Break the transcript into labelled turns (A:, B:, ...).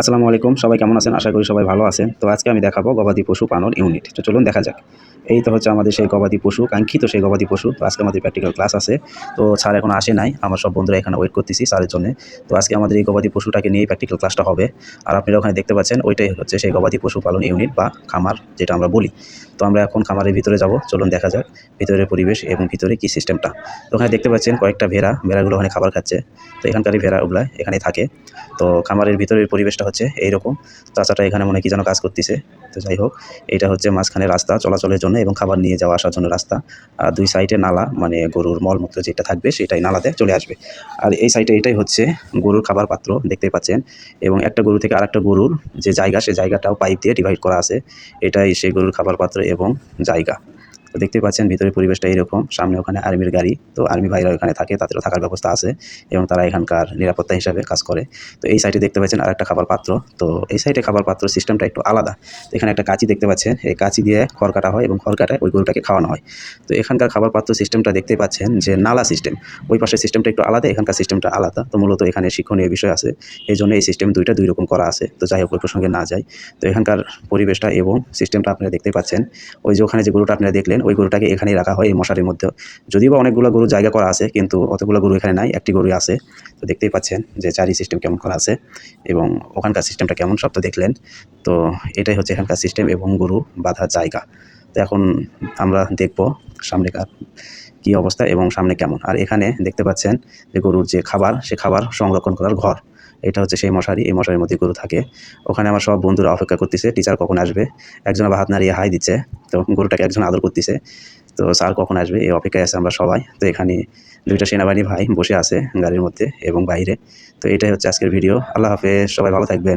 A: আসসালামু আলাইকুম, সবাই কেমন আছেন? আশা করি সবাই ভালো আছেন। তো আজকে আমি দেখাবো গবাদি পশু পালন ইউনিট। তো চলুন দেখা যাক। এই তো হচ্ছে আমাদের সেই গবাদি পশু, কাঙ্ক্ষিত সেই গবাদি পশু। তো আজকে আমাদের প্র্যাকটিক্যাল ক্লাস আছে। তো স্যার এখন আসে নাই। আমার সব বন্ধুরা এখানে ওয়েট করতেছি স্যারের জন্য। তো আজকে আমাদের এই গবাদি পশুটাকে নিয়ে প্র্যাকটিক্যাল ক্লাসটা হবে। আর আপনারা ওখানে দেখতে পাচ্ছেন, ওইটাই হচ্ছে সেই গবাদি পশু পালন ইউনিট বা খামার যেটা আমরা বলি। তো আমরা এখন খামারের ভিতরে যাব। চলুন দেখা যাক ভিতরের পরিবেশ এবং ভিতরে কী সিস্টেমটা তো ওখানে দেখতে পাচ্ছেন কয়েকটা ভেড়া, ভেড়াগুলো ওখানে খাবার খাচ্ছে। তো এখানকারই ভেড়াগুলো এখানে থাকে। তো খামারের ভিতরের পরিবেশটা হচ্ছে এইরকম। চাচাটা এখানে মনে কি যেন কাজ করতেছে। তো যাই হোক, এটা হচ্ছে মাঝখানে রাস্তা চলাচলের জন্য এবং খাবার নিয়ে যাওয়া আসার জন্য রাস্তা। আর দুই সাইডে নালা মানে গরুর মলমূত্র যেটা থাকবে সেটাই নালাতে চলে আসবে। আর এই সাইডে এটাই হচ্ছে গরুর খাবার পাত্র, দেখতেই পাচ্ছেন। এবং একটা গরু থেকে আরেকটা গরুর যে জায়গা, সে জায়গাটাও পাইপ দিয়ে ডিভাইড করা আছে। এটাই সেই গরুর খাবার পাত্র এবং জায়গা। তো দেখতে পাচ্ছেন ভিতরে পরিবেশটা এইরকম সামনে ওখানে আর্মির গাড়ি, তো আর্মি ভাইরা ওখানে থাকে, তাদেরও থাকার ব্যবস্থা আছে এবং তারা এখানকার নিরাপত্তা হিসাবে কাজ করে। তো এই সাইডে দেখতে পাচ্ছেন আরেকটা খাবার পাত্র তো এই সাইডে খাবার পাত্র সিস্টেমটা একটু আলাদা। তো এখানে একটা কাঁচি দেখতে পাচ্ছেন, এই কাঁচি দিয়ে খড় কাটা হয় এবং খড় কাটায় ওই গরুটাকে খাওয়ানো হয়। তো এখানকার খাবার পাত্র সিস্টেমটা দেখতে পাচ্ছেন যে নালা সিস্টেম ওই পাশের সিস্টেমটা একটু আলাদা, এখানকার সিস্টেমটা আলাদা। তো মূলত এখানে শিক্ষণীয় বিষয় আছে এই জন্য এই সিস্টেম দুইটা দুই রকম করা আছে। তো যাই হোক, ওই প্রসঙ্গে না যাই। তো এখানকার পরিবেশটা এবং সিস্টেমটা আপনারা দেখতে পাচ্ছেন, ওই যে ওখানে যে গরুটা আপনারা দেখলেন ওই গরুটাকে এখানেই রাখা হয়, এই মশারির মধ্যে যদিও বা অনেকগুলো গরু জায়গা করা আছে, কিন্তু অতগুলো গরু এখানে নাই, একটি গরু আছে। তো দেখতেই পাচ্ছেন যে চারি সিস্টেম কেমন করা আছে এবং ওখানকার সিস্টেমটা কেমন, সব তো দেখলেন। তো এটাই হচ্ছে এখানকার সিস্টেম এবং গরু বাঁধার জায়গা। তো এখন আমরা দেখব সামনেকার কী অবস্থা এবং সামনে কেমন। আর এখানে দেখতে পাচ্ছেন যে গরুর যে খাবার, সে খাবার সংরক্ষণ করার ঘর। এটা হচ্ছে সেই মশারি, এই মশারির মধ্যে গরু থাকে। ওখানে আমার সব বন্ধুরা অপেক্ষা করতেছে, টিচার কখন আসবে? একজন আবার হাত নাড়িয়ে হাই দিচ্ছে। তো গরুটাকে একজন আদর করতেছে। তো স্যার কখন আসবে? এই অপেক্ষায় আছে আমরা সবাই। তো এখানে দুইটা সেনাবাহিনী ভাই বসে আছে গাড়ির মধ্যে এবং বাইরে। তো এটাই হচ্ছে আজকের ভিডিও। আল্লাহ হাফেজ। সবাই ভালো থাকবেন।